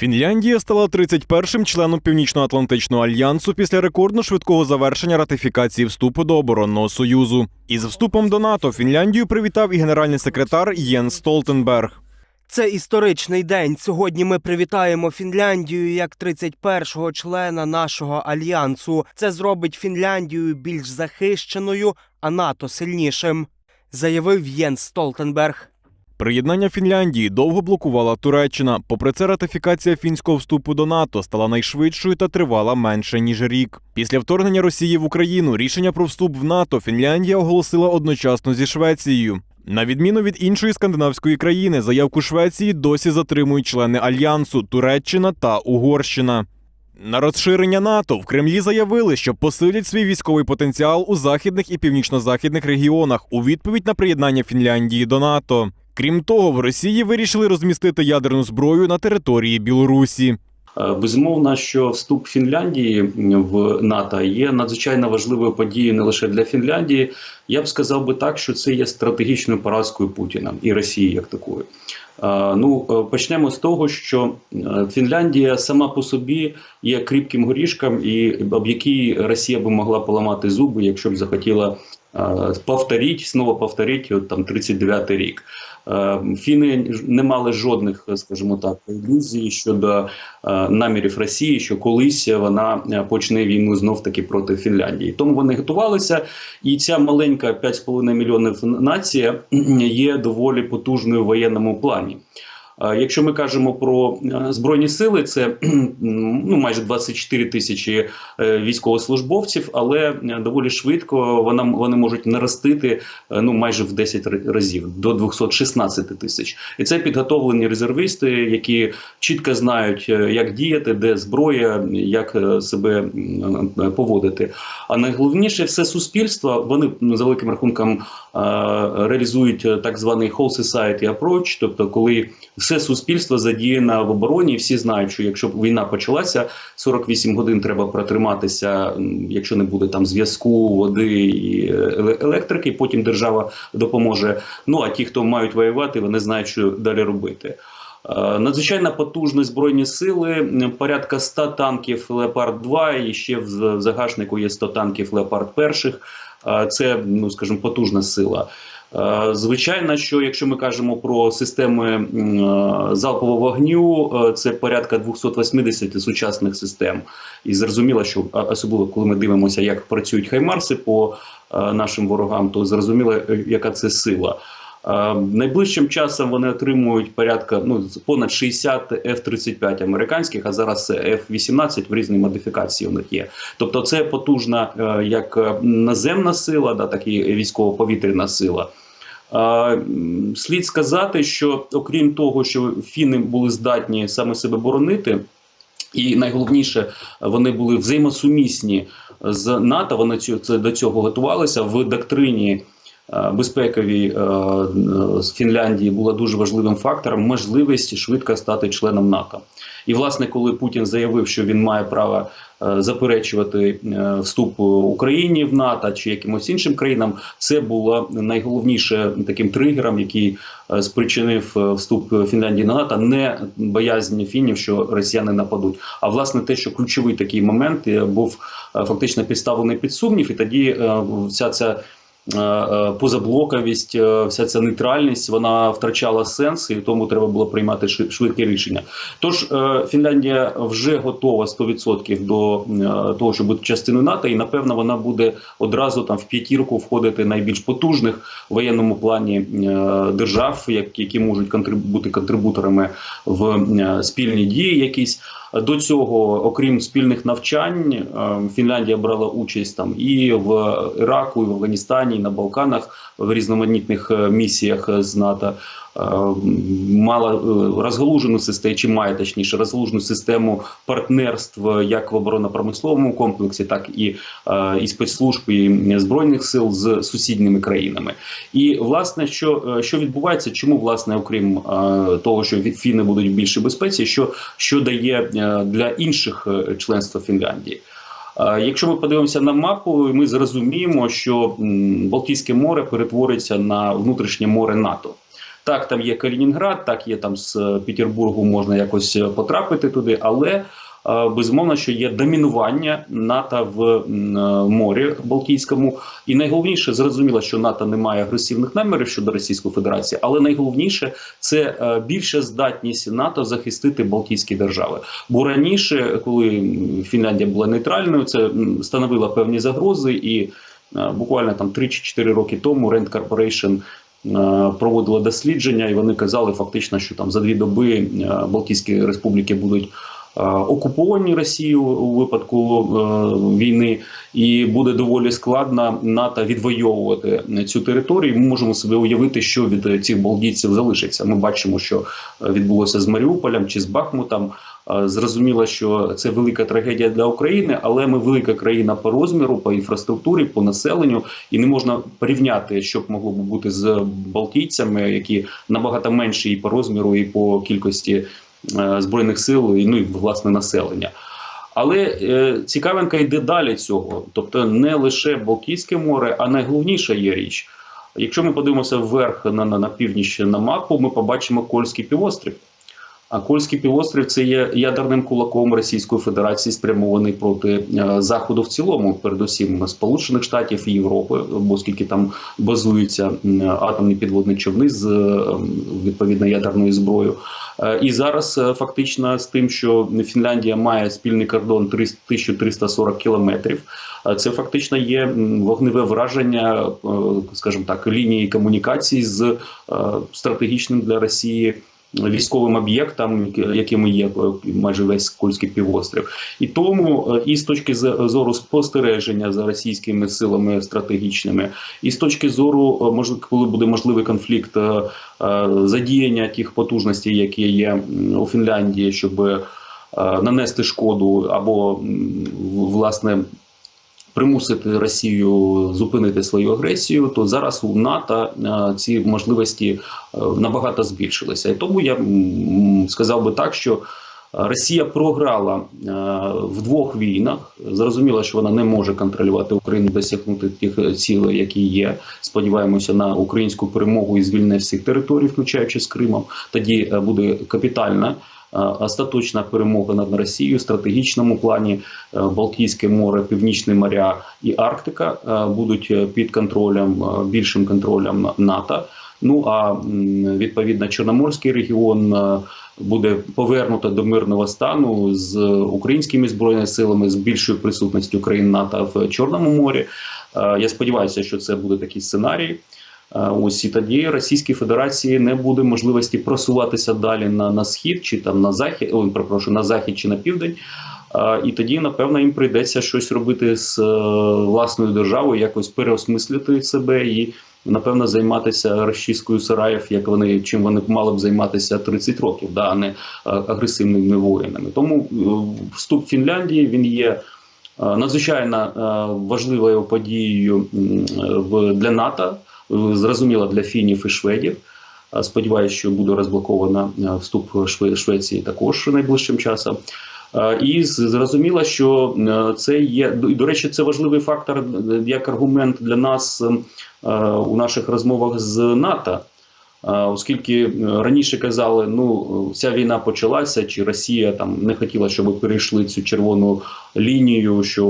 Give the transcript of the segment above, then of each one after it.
Фінляндія стала 31-м членом Північно-Атлантичного альянсу після рекордно швидкого завершення ратифікації вступу до оборонного союзу. Із вступом до НАТО Фінляндію привітав і генеральний секретар Єн Столтенберг. Це історичний день. Сьогодні ми привітаємо Фінляндію як 31-го члена нашого альянсу. Це зробить Фінляндію більш захищеною, а НАТО сильнішим, заявив Єнс Столтенберг. Приєднання Фінляндії довго блокувала Туреччина. Попри це, ратифікація фінського вступу до НАТО стала найшвидшою та тривала менше ніж рік. Після вторгнення Росії в Україну рішення про вступ в НАТО Фінляндія оголосила одночасно зі Швецією. На відміну від іншої скандинавської країни, заявку Швеції досі затримують члени альянсу Туреччина та Угорщина. На розширення НАТО в Кремлі заявили, що посилять свій військовий потенціал у західних і північно-західних регіонах у відповідь на приєднання Фінляндії до НАТО. Крім того, в Росії вирішили розмістити ядерну зброю на території Білорусі. Е, Безумовно, що вступ Фінляндії в НАТО є надзвичайно важливою подією не лише для Фінляндії. Я б сказав би так, що це є стратегічною поразкою Путіна і Росії як такої. Е, Ну е, почнемо з того, що Фінляндія сама по собі є кріпким горішком, і об якій Росія би могла поламати зуби, якщо б захотіла е, повторити, знову повторити от, там 39-й рік. Е, Фіни не мали жодних, скажімо так, ілюзій щодо е, намірів Росії, що колись вона почне війну знов таки проти Фінляндії. Тому вони готувалися, і ця маленька 5,5 мільйонів нація є доволі потужною в воєнному плані. Якщо ми кажемо про е, збройні сили, це ну майже 24 тисячі е, військовослужбовців, але е, доволі швидко вона вони можуть наростити ну майже в 10 разів до 216 тисяч. І це підготовлені резервисти, які чітко знають, як діяти, де зброя, як себе поводити. А найголовніше, все суспільство вони за великим рахунком реалізують е, так званий whole society approach, тобто коли все суспільство задіяно в обороні, всі знають, що якщо війна почалася, 48 годин треба протриматися, якщо не буде там зв'язку, води і е, електрики, потім держава допоможе. Ну а ті, хто мають воювати, вони знають, що далі робити. Е, Надзвичайно потужні збройні сили, порядка 100 танків Леопард 2 і ще в в загашнику є 100 танків Леопард перших. Це, ну скажімо, потужна сила. Звичайно, що якщо ми кажемо про системи залпового вогню, це порядка 280 сучасних систем. І зрозуміло, що особливо коли ми дивимося, як працюють хаймарси по нашим ворогам, то зрозуміло, е, яка це сила. Е, Найближчим часом вони отримують порядка ну понад 60 F-35 американських, а зараз це F-18 в різній модифікації у них є. Тобто, це потужна е, як е, наземна сила, да, так і військово-повітряна сила. Слід сказати, що окрім того, що фіни були здатні саме себе боронити, і найголовніше, вони були взаємосумісні з НАТО. Вони до цього готувалися в доктрині. Е, Безпековій е, Фінляндії була дуже важливим фактором можливість швидко стати членом НАТО. І власне, коли Путін заявив, що він має право е, заперечувати вступ Україні в НАТО чи якимось іншим країнам, це було найголовніше таким тригером, який спричинив вступ Фінляндії на НАТО, не боязнь фінів, що росіяни нападуть. А власне те, що ключовий такий момент був фактично підставлений під сумнів, і тоді вся ця. Е, е, Позаблоковість, е, вся ця нейтральність, вона втрачала сенс, і тому треба було приймати швидкі рішення. Тож Фінляндія вже готова 100% до того, щоб бути частиною НАТО, і напевно вона буде одразу там в п'ятірку входити найбільш потужних в воєнному плані держав, як- які можуть бути контрибуторами в спільні дії якісь. До цього, окрім спільних навчань, е, Фінляндія брала участь там і в Іраку, і в Афганістані, і на Балканах в різноманітних е, місіях з НАТО. Е, Мала е, розгалужену систему, чи має точніше розгалужену систему партнерств як в оборонно-промисловому комплексі, так і, е, і спецслужб і збройних сил з сусідніми країнами. І власне, що, е, що відбувається, чому власне, окрім е, того, що фіни будуть в більшій безпеці, що, що дає е, для інших е, членства Фінляндії? Е, Якщо ми подивимося на мапу, ми зрозуміємо, що Балтійське море перетвориться на внутрішнє море НАТО. Так, там є Калінінград, так є там з е, Петербургу можна якось е, потрапити туди, але безумовно, що є домінування НАТО в е, морі Балтійському. І найголовніше зрозуміло, що НАТО не має агресивних намірів щодо Російської Федерації, але найголовніше це е, більша здатність НАТО захистити Балтійські держави. Бо раніше, коли Фінляндія була нейтральною, це становило певні загрози, і е, буквально там 3 чи 4 роки тому Rand Corporation е, проводила дослідження, і вони казали фактично, що там за дві доби е, Балтійські республіки будуть. Е, Окуповані Росією у випадку е, війни, і буде доволі складно НАТО відвоювати цю територію. Ми можемо собі уявити, що від цих балтійців залишиться. Ми бачимо, що відбулося з Маріуполем чи з Бахмутом. Е, Зрозуміло, що це велика трагедія для України, але ми велика країна по розміру, по інфраструктурі, по населенню, і не можна порівняти, що б могло б бути з балтійцями, які набагато менші і по розміру, і по кількості збройних сил, і ну і власне населення. Але е, цікавинка йде далі цього, тобто не лише Балтійське море, а найголовніша є річ. Якщо ми подивимося вверх на, на, на північ на мапу, ми побачимо Кольський півострів. А Кольський півострів це є ядерним кулаком Російської Федерації, спрямований проти е, Заходу в цілому, передусім Сполучених Штатів і Європи, бо оскільки там базуються атомні підводні човни з е, відповідно ядерною зброєю. Е, І зараз е, фактично з тим, що Фінляндія має спільний кордон 300 1340 кілометрів, е, це фактично є вогневе враження, е, скажімо так, лінії комунікації з е, стратегічним для Росії військовим об'єктам, якими є майже весь Кольський півострів, і тому е, і з точки зору спостереження за російськими силами стратегічними, і з точки зору, е, коли буде можливий конфлікт е, задіяння тих потужностей, які є у Фінляндії, щоб нанести шкоду або власне. Примусити Росію зупинити свою агресію, то зараз у НАТО е, ці можливості е, набагато збільшилися. І тому я сказав би так, що Росія програла е, в двох війнах. Зрозуміло, що вона не може контролювати Україну, досягнути тих цілей, які є. Сподіваємося на українську перемогу і звільнення всіх територій, включаючи з Кримом. Тоді буде капітальна. Е, Остаточна перемога над Росією в стратегічному плані е, Балтійське море, Північне моря і Арктика е, будуть під контролем, більшим контролем НАТО. Ну а відповідно Чорноморський регіон буде повернуто до мирного стану з українськими збройними силами, з більшою присутністю країн НАТО в Чорному морі. Я сподіваюся, що це буде такий сценарій. Е, Ось і тоді Російській Федерації не буде можливості просуватися далі на, на схід чи там на захід, ой, перепрошую, на захід чи на південь. Е, І тоді, напевно, їм прийдеться щось робити з е, власною державою, якось переосмислити себе і, напевно, займатися розчисткою сараїв, як вони чим вони мали б займатися 30 років, да, а не агресивними воїнами. Тому вступ Фінляндії він є. Надзвичайно важливою подією для НАТО, зрозуміло для фінів і шведів. Сподіваюся, що буде розблоковано е, вступ Шве- Швеції також найближчим часом. І зрозуміло, що е, це є до речі, це важливий фактор е, як аргумент для нас у наших розмовах з НАТО. Оскільки раніше казали, ну ця війна почалася, чи Росія там не хотіла, щоб перейшли цю червону лінію, що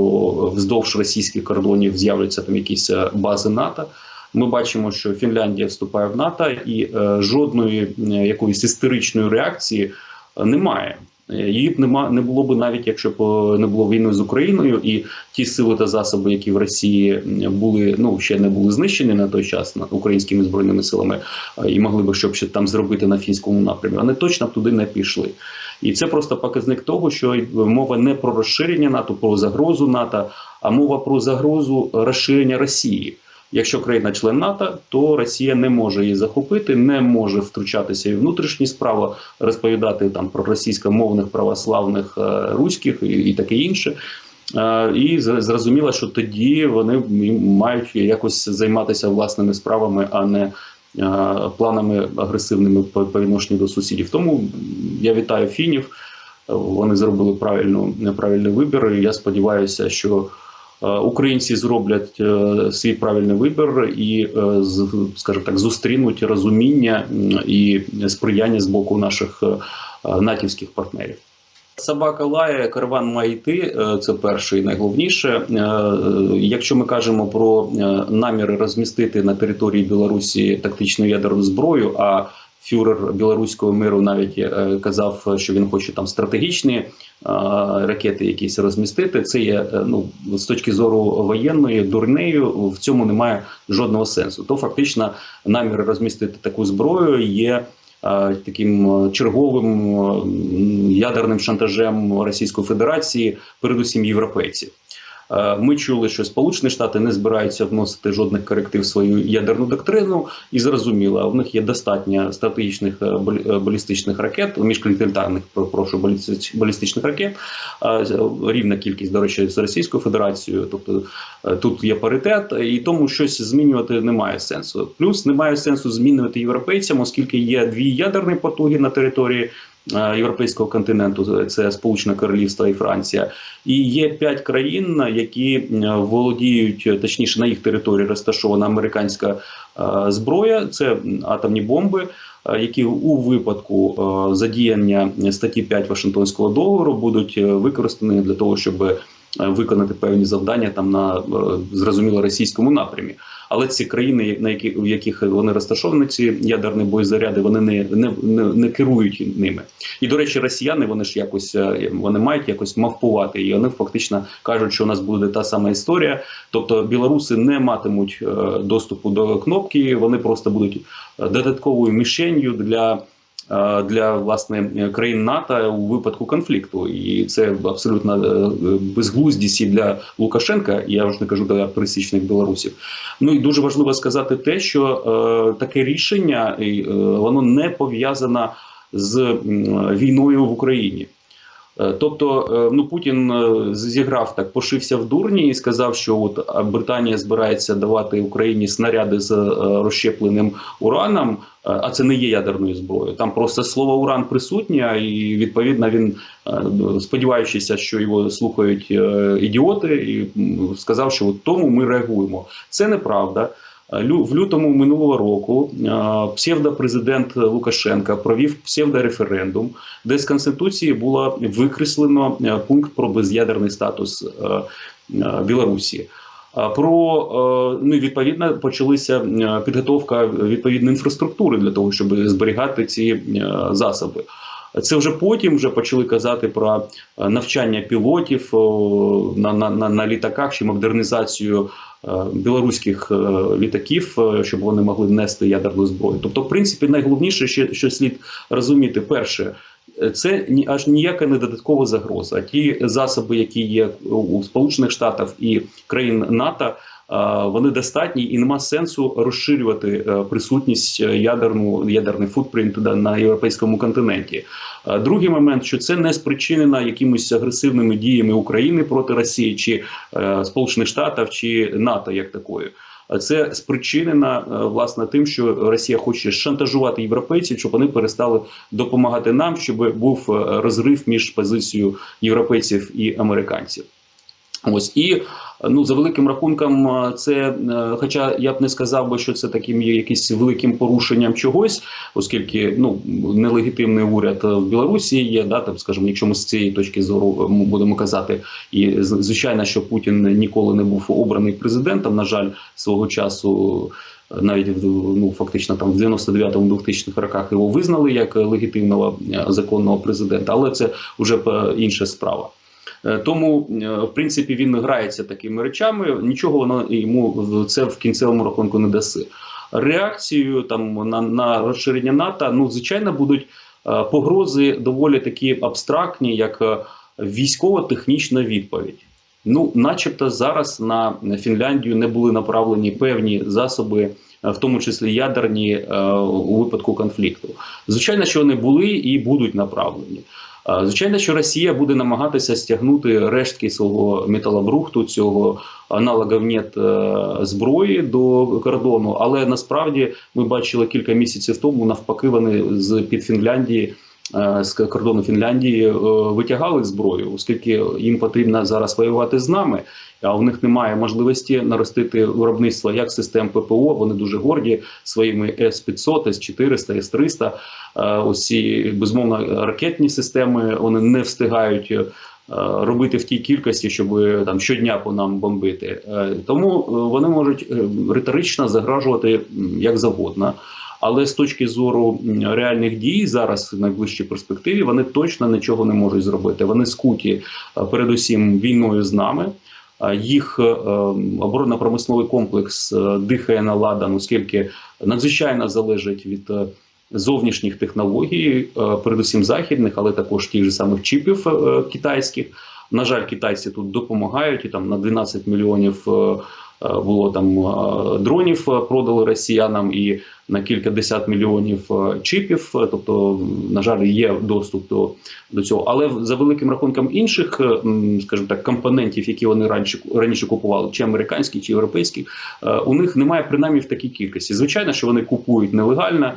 вздовж російських кордонів з'являться там якісь бази НАТО. Ми бачимо, що Фінляндія вступає в НАТО, і е, жодної е, якоїсь істеричної реакції е, немає. Її б нема не було б навіть якщо б не було війни з Україною, і ті сили та засоби, які в Росії були, ну ще не були знищені на той час на українськими збройними силами, і могли б щоб ще там зробити на фінському напрямі. Вони точно б туди не пішли. І це просто показник того, що мова не про розширення НАТО, про загрозу НАТО, а мова про загрозу розширення Росії. Якщо країна член НАТО, то Росія не може її захопити, не може втручатися і внутрішні справи, розповідати там про російськомовних православних е, руських і, таке інше. Е, І зрозуміло, що тоді вони мають якось займатися власними справами, а не е, планами агресивними по, відношенню до сусідів. Тому я вітаю фінів. Вони зробили правильну правильний вибір. І я сподіваюся, що українці зроблять е, свій правильний вибір і, е, скажімо так, зустрінуть розуміння і сприяння з боку наших е, е, натівських партнерів. Собака лає, караван має йти. е, Це перше і найголовніше. Е, е, Якщо ми кажемо про е, наміри розмістити на території Білорусі тактичну ядерну зброю, а фюрер білоруського миру навіть е, казав, що він хоче там стратегічні е, ракети якісь розмістити. Це є е, ну з точки зору воєнної дурнею. В цьому немає жодного сенсу. То фактично намір розмістити таку зброю є таким черговим ядерним шантажем Російської Федерації, передусім європейців. Е, Ми чули, що Сполучені Штати не збираються вносити жодних коректив в свою ядерну доктрину, і зрозуміло, в них є достатньо стратегічних е, е, балістичних ракет, міжконтинентальних про- прошу балістичних ракет, рівна кількість, до речі, з Російською Федерацією. Тобто тут є паритет, і тому щось змінювати немає сенсу. Плюс немає сенсу змінювати європейцям, оскільки є дві ядерні потуги на території. Е, Європейського континенту це Сполучене Королівство і Франція, і є п'ять країн, які е, володіють, е, точніше на їх території розташована американська е, зброя. Це атомні бомби, е, які у випадку е, задіяння статті 5 Вашингтонського договору будуть е, використані для того, щоб е, виконати певні завдання там на е, зрозуміло російському напрямі. Але ці країни, на які в яких вони розташовані, ці ядерні боєзаряди, вони не, не, не, не керують ними. І до речі, росіяни вони ж якось е, вони мають якось мавпувати, і вони фактично кажуть, що у нас буде та сама історія. Тобто білоруси не матимуть е, доступу до кнопки, вони просто будуть е, додатковою мішенью для. Е, Для власне країн НАТО у випадку конфлікту, і це абсолютно е, безглуздість і для Лукашенка. Я вже не кажу для пересічних білорусів. Ну і дуже важливо сказати те, що е, таке рішення воно не пов'язано з війною в Україні. Е, Тобто, е, ну Путін е, зіграв так, пошився в дурні і сказав, що от Британія збирається давати Україні снаряди з розщепленим ураном, а це не є ядерною зброєю. Там просто слово уран присутнє, і відповідно він, сподіваючися, що його слухають ідіоти, і сказав, що от тому ми реагуємо. Це неправда. Лю- В лютому минулого року е, псевдопрезидент Лукашенка провів псевдореферендум, де з конституції було викреслено е, пункт про без'ядерний статус е, е, Білорусі. Про е, ну відповідно почалася е, підготовка відповідної інфраструктури для того, щоб зберігати ці е, засоби. Це вже потім вже почали казати про е, навчання пілотів на, на, на, на літаках чи модернізацію е, білоруських е, літаків, щоб вони могли нести ядерну зброю. Тобто, в принципі, найголовніше, що, що слід розуміти, перше. Це ні аж ніяка не додаткова загроза. Ті засоби, які є у Сполучених Штатах і країн НАТО, вони достатні і нема сенсу розширювати е, присутність е, ядерну ядерний футпринт на європейському континенті. Е, Другий момент, що це не спричинено якимись агресивними діями України проти Росії чи е, Сполучених Штатів чи НАТО як такої. Це спричинено е, власне тим, що Росія хоче шантажувати європейців, щоб вони перестали допомагати нам, щоб був е, розрив між позицією європейців і американців. Ось і ну за великим рахунком, е, це, е, хоча я б не сказав би, що це таким є якимось великим порушенням чогось, оскільки ну нелегітимний уряд в Білорусі є, да там, скажімо, якщо ми з цієї точки зору е, будемо казати, і звичайно, що Путін ніколи не був обраний президентом, на жаль, свого часу. е, Навіть в ну фактично там в 99-му 2000-х роках його визнали як легітимного е, законного президента, але це вже е, інша справа. Е, Тому, е, в принципі, він грається такими речами. Нічого воно йому це в кінцевому рахунку не даси. Реакцією там на, на розширення НАТО, ну звичайно, будуть е, погрози доволі такі абстрактні, як військово-технічна відповідь. Ну, начебто, зараз на Фінляндію не були направлені певні засоби, в тому числі ядерні, у випадку конфлікту. Звичайно, що вони були і будуть направлені. Звичайно, що Росія буде намагатися стягнути рештки свого металобрухту, цього аналогів нет е, зброї до кордону. Але насправді ми бачили кілька місяців тому, навпаки, вони з під Фінляндії з кордону Фінляндії е, витягали зброю, оскільки їм потрібно зараз воювати з нами. А у них немає можливості наростити виробництво як систем ППО. Вони дуже горді своїми С-500, С-400, С-300. Е, Усі безумовно ракетні системи вони не встигають е, робити в тій кількості, щоб там щодня по нам бомбити. Е, Тому е, вони можуть е, риторично загрожувати як завгодно. Але з точки зору реальних дій зараз в найближчій перспективі вони точно нічого не можуть зробити. Вони скуті е, передусім війною з нами. А Їх е, оборонно-промисловий комплекс е, дихає на ладан, оскільки надзвичайно залежить від е, зовнішніх технологій, е, передусім західних, але також тих же самих чіпів е, китайських. На жаль, китайці тут допомагають і там на 12 мільйонів е, е, було там е, дронів е, продали росіянам і на кілька десят мільйонів е, чіпів. Е, Тобто, на жаль, є доступ до, до цього. Але за великим рахунком інших, е, скажімо так, компонентів, які вони раніше раніше купували, чи американські, чи європейські, е, у них немає принаймні в такій кількості. Звичайно, що вони купують нелегально,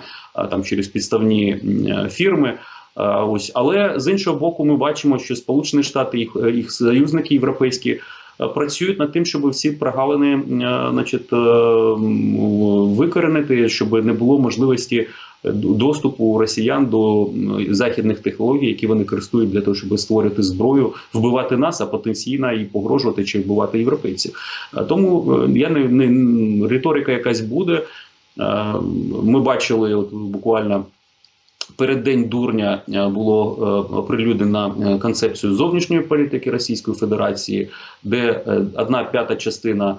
там через підставні е, фірми. Е, Ось, але з іншого боку, ми бачимо, що Сполучені Штати, їх, е, їх союзники європейські е, працюють над тим, щоб всі прогалини е, значить, е, викоренити, щоб не було можливості е, доступу росіян до західних технологій, які вони користують для того, щоб створити зброю, вбивати нас, а потенційно і погрожувати чи вбивати європейців. Е, Тому е, я не, не риторика якась буде. Е, Ми бачили от буквально. Перед день дурня е, було е, оприлюднено е, концепцію зовнішньої політики Російської Федерації, де одна п'ята частина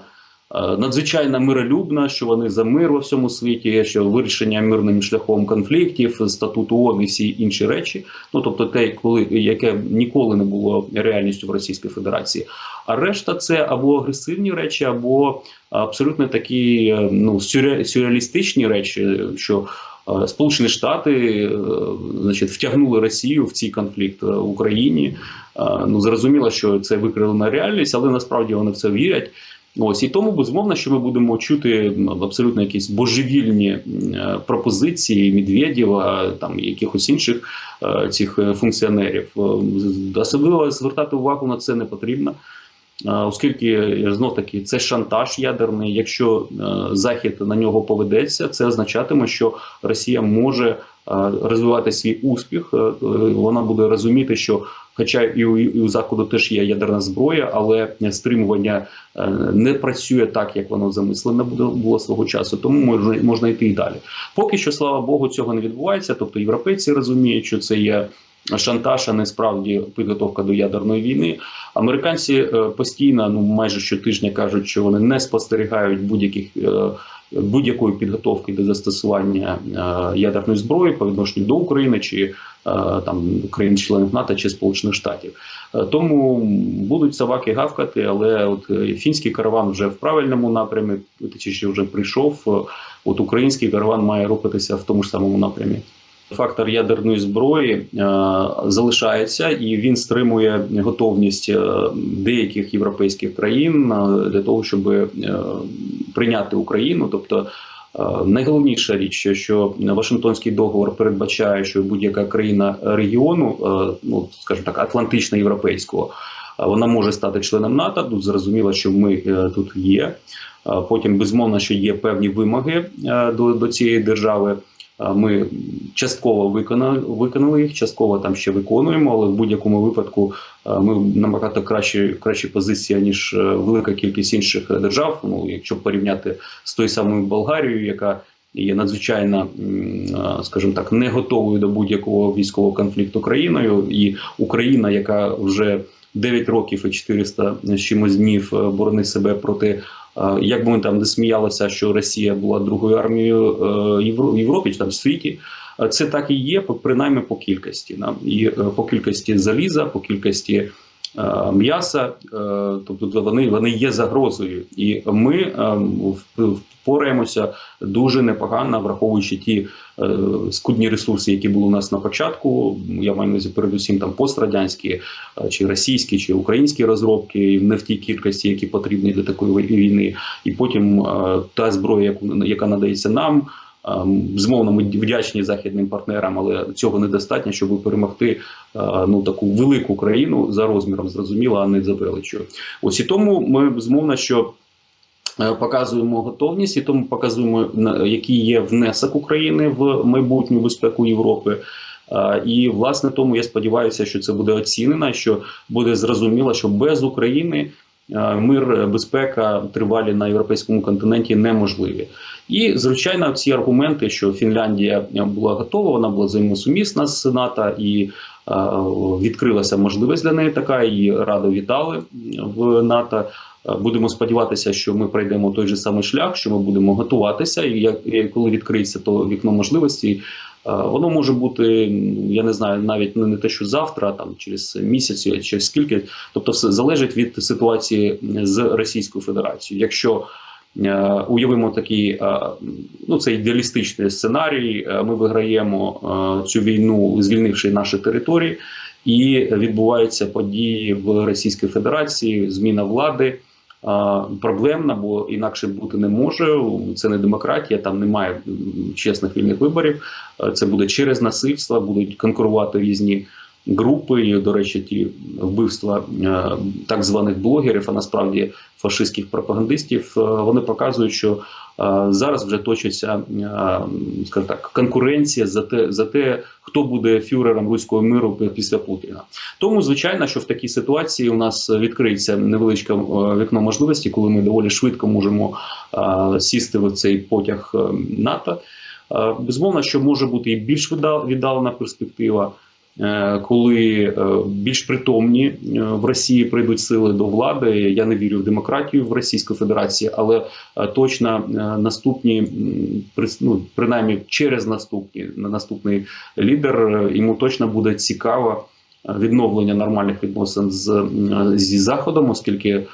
надзвичайно миролюбна, що вони за мир во всьому світі, що вирішення мирним шляхом конфліктів, статут ООН і всі інші речі. Ну тобто, те, коли яке ніколи не було реальністю в Російській Федерації. А решта це або агресивні речі, або абсолютно такі ну сюрре- сюрреалістичні речі, що Сполучені Штати е, значить, втягнули Росію в цей конфлікт е, в Україні. Е, Ну зрозуміло, що це викривлена реальність, але насправді вони в це вірять. Ось і тому безумовно, що ми будемо чути абсолютно якісь божевільні пропозиції Медведєва, там якихось інших цих функціонерів. Особливо звертати увагу на це не потрібно. Е, Оскільки знов таки це шантаж ядерний. Якщо е, Захід на нього поведеться, це означатиме, що Росія може е, розвивати свій успіх. Е, е, Вона буде розуміти, що, хоча і у, і у заходу теж є ядерна зброя, але стримування е, не працює так, як воно замислене було свого часу. Тому можна можна йти і далі. Поки що, слава Богу, цього не відбувається. Тобто європейці розуміють, що це є. Шантаж, а не справді підготовка до ядерної війни. Американці е, постійно, ну майже щотижня кажуть, що вони не спостерігають будь-яких е, будь-якої підготовки до застосування е, ядерної зброї по відношенню до України чи там країн-членів НАТО чи Сполучених Штатів. Тому будуть собаки гавкати, але от фінський караван вже в правильному напрямі, точніше вже прийшов. От український караван має рухатися в тому ж самому напрямі. Фактор ядерної зброї е, залишається, і він стримує готовність е, деяких європейських країн е, для того, щоб прийняти Україну. Тобто найголовніша річ, що- Вашингтонський договор передбачає, що будь-яка країна регіону, ну скажімо так, атлантично-європейського, е, вона може стати членом НАТО. Тут зрозуміло, що ми тут є. Потім безумовно, що є певні вимоги до, до цієї держави. Е, Ми частково виконали, виконали їх, частково там ще виконуємо, але в будь-якому випадку е, ми набагато кращі, кращі позиції, ніж е, велика кількість інших держав. Ну, якщо порівняти з тою самою Болгарією, яка є надзвичайно, скажімо так, не готовою до будь-якого військового конфлікту країною, і Україна, яка вже 9 років і 400 з чимось днів боронить себе проти Як би ми там не сміялися, що Росія була другою армією е, в Європі чи там в світі, е, це так і є, принаймні по кількості. нам І е, по кількості заліза, по кількості е, м'яса, е, тобто вони, вони є загрозою, і ми е, впораємося дуже непогано, враховуючи ті е, скудні ресурси, які були у нас на початку. Я маю на увазі передусім там пострадянські е, чи російські, чи українські розробки, не в тій кількості, які потрібні для такої війни. І потім е, та зброя, яка надається нам. Ем, Безумовно, ми вдячні західним партнерам, але цього недостатньо, щоб перемогти е, ну таку велику країну за розміром, зрозуміло, а не за величчю. Ось і тому ми безумовно, що е, показуємо готовність, і тому показуємо який є внесок України в майбутню безпеку Європи. Е, І власне тому я сподіваюся, що це буде оцінено, що буде зрозуміло, що без України мир, е, безпека тривалі на європейському континенті неможливі. І звичайно, ці аргументи, що Фінляндія була готова, вона була взаємосумісна з НАТО і е, відкрилася можливість для неї така. Її радо вітали в НАТО. Е, Будемо сподіватися, що ми пройдемо той же самий шлях, що ми будемо готуватися, і коли відкриється то вікно можливості, е, воно може бути, я не знаю, навіть не те, що завтра, там через місяць, через скільки. Тобто, все залежить від ситуації з Російською Федерацією. Якщо е, уявимо такий, е, ну це ідеалістичний сценарій, е, ми виграємо е, цю війну, звільнивши наші території, і відбуваються події в Російській Федерації, зміна влади. Проблемна, бо інакше бути не може. Це не демократія, там немає чесних вільних виборів. Е, Це буде через насильство, будуть конкурувати різні групи. І, до речі, ті вбивства е, так званих блогерів, а насправді фашистських пропагандистів, е, вони показують, що е, зараз вже точиться, скажімо так, конкуренція за те, за те, хто буде фюрером руського миру після Путіна. Тому, звичайно, що в такій ситуації у нас відкриється невеличке вікно можливості, коли ми доволі швидко можемо сісти в цей потяг НАТО. Безумовно, що може бути і більш віддал- віддалена перспектива, коли е, більш притомні е, в Росії прийдуть сили до влади. Я не вірю в демократію в Російській Федерації, але е, точно е, наступні, ну, принаймні через наступні на наступний лідер е, йому точно буде цікаво е, відновлення нормальних відносин з зі заходом, оскільки е,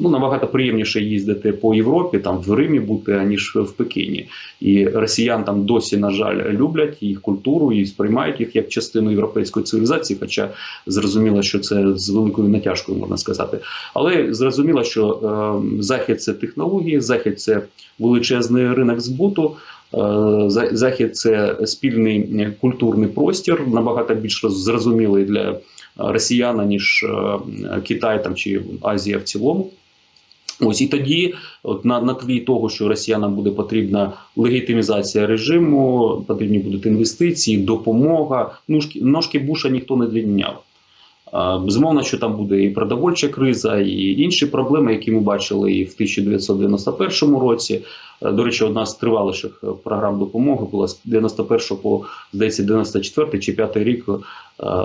ну набагато приємніше їздити по Європі, там в Римі бути аніж в Пекіні. І росіян там досі, на жаль, люблять їх культуру і сприймають їх як частину європейської цивілізації. Хоча зрозуміло, що це з великою натяжкою можна сказати. Але зрозуміло, що е, захід це технології, захід це величезний ринок збуту. Е, За- Захід це спільний культурний простір, набагато більш зрозумілий для росіян, ніж е, Китай там чи Азія в цілому. Ось і тоді, от на, на тлі того, що росіянам буде потрібна легітимізація режиму, потрібні будуть інвестиції, допомога. Ножки, ножки Буша ніхто не звільняв. Безумовно, що там буде і продовольча криза, і інші проблеми, які ми бачили і в 1991 році. До речі, одна з триваліших е, програм допомоги була з 91 по здається 94 чи 5 рік. е,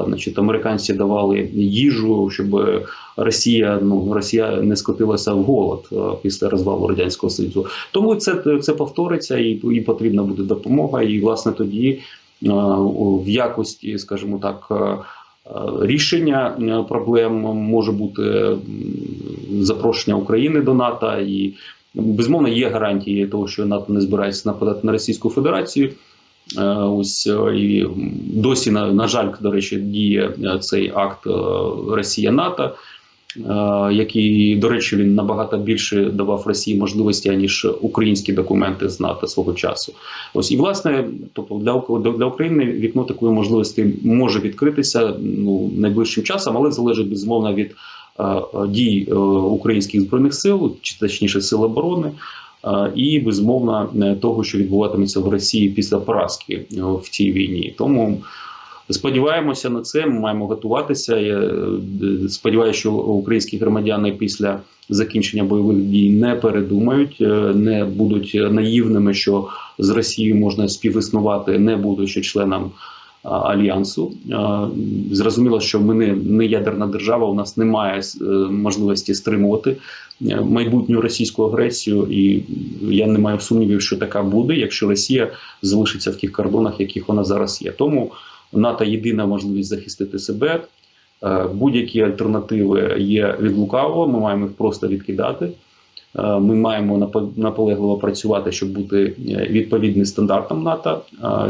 Значить, американці давали їжу, щоб Росія ну Росія не скотилася в голод е, після розвалу радянського союзу. Тому це це повториться, і, і потрібна буде допомога. І власне тоді в якості, скажімо так. Е, Рішення е, проблем може бути запрошення України до НАТО, і безумовно є гарантії того, що НАТО не збирається нападати на Російську Федерацію. Е, Ось і досі на, на жаль, до речі, діє цей акт Росія НАТО, е, який, до речі, він набагато більше давав Росії можливості ніж українські документи з НАТО свого часу. Ось і власне, тобто для для України вікно такої можливості може відкритися ну найближчим часом, але залежить безумовно від е, дій е, українських збройних сил, чи точніше сил оборони. е, І безумовно е, того, що відбуватиметься в Росії після поразки е, в цій війні, тому сподіваємося на це. Ми маємо готуватися. Я е, сподіваюся, що українські громадяни після закінчення бойових дій не передумають, е, не будуть наївними, що з Росією можна співіснувати, не будучи членом альянсу. Зрозуміло, що ми не, не ядерна держава, у нас немає е, можливості стримувати е, майбутню російську агресію, і я не маю сумнівів, що така буде, якщо Росія залишиться в тих кордонах, яких вона зараз є. Тому НАТО єдина можливість захистити себе. Е, Будь-які альтернативи є від лукавого, ми маємо їх просто відкидати. Е, Ми маємо наполегливо працювати, щоб бути е, відповідним стандартам НАТО.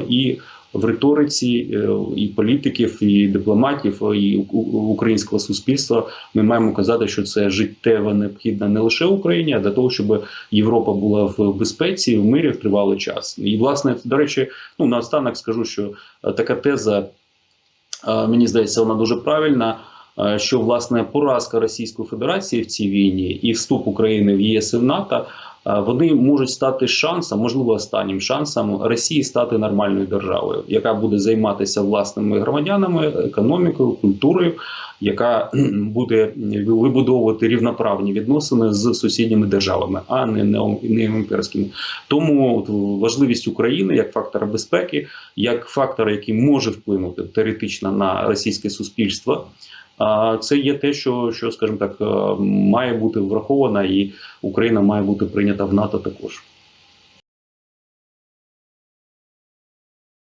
І в риториці е, і політиків, і дипломатів, і українського суспільства. Ми маємо казати, що це життєво необхідно не лише Україні, а для того, щоб Європа була в безпеці, в мирі в тривалий час. І власне, до речі, ну наостанок скажу, що е, така теза, е, мені здається, вона дуже правильна. Е, Що власне поразка Російської Федерації в цій війні і вступ України в ЄС і в НАТО е, вони можуть стати шансом, можливо, останнім шансом Росії стати нормальною державою, яка буде займатися власними громадянами, економікою, культурою, яка буде вибудовувати рівноправні відносини з сусідніми державами, а не нео- Тому важливість України як фактора безпеки, як фактора, який може вплинути теоретично на російське суспільство. Це є те, що, що скажімо так, е, має бути враховано, і Україна має бути прийнята в НАТО також.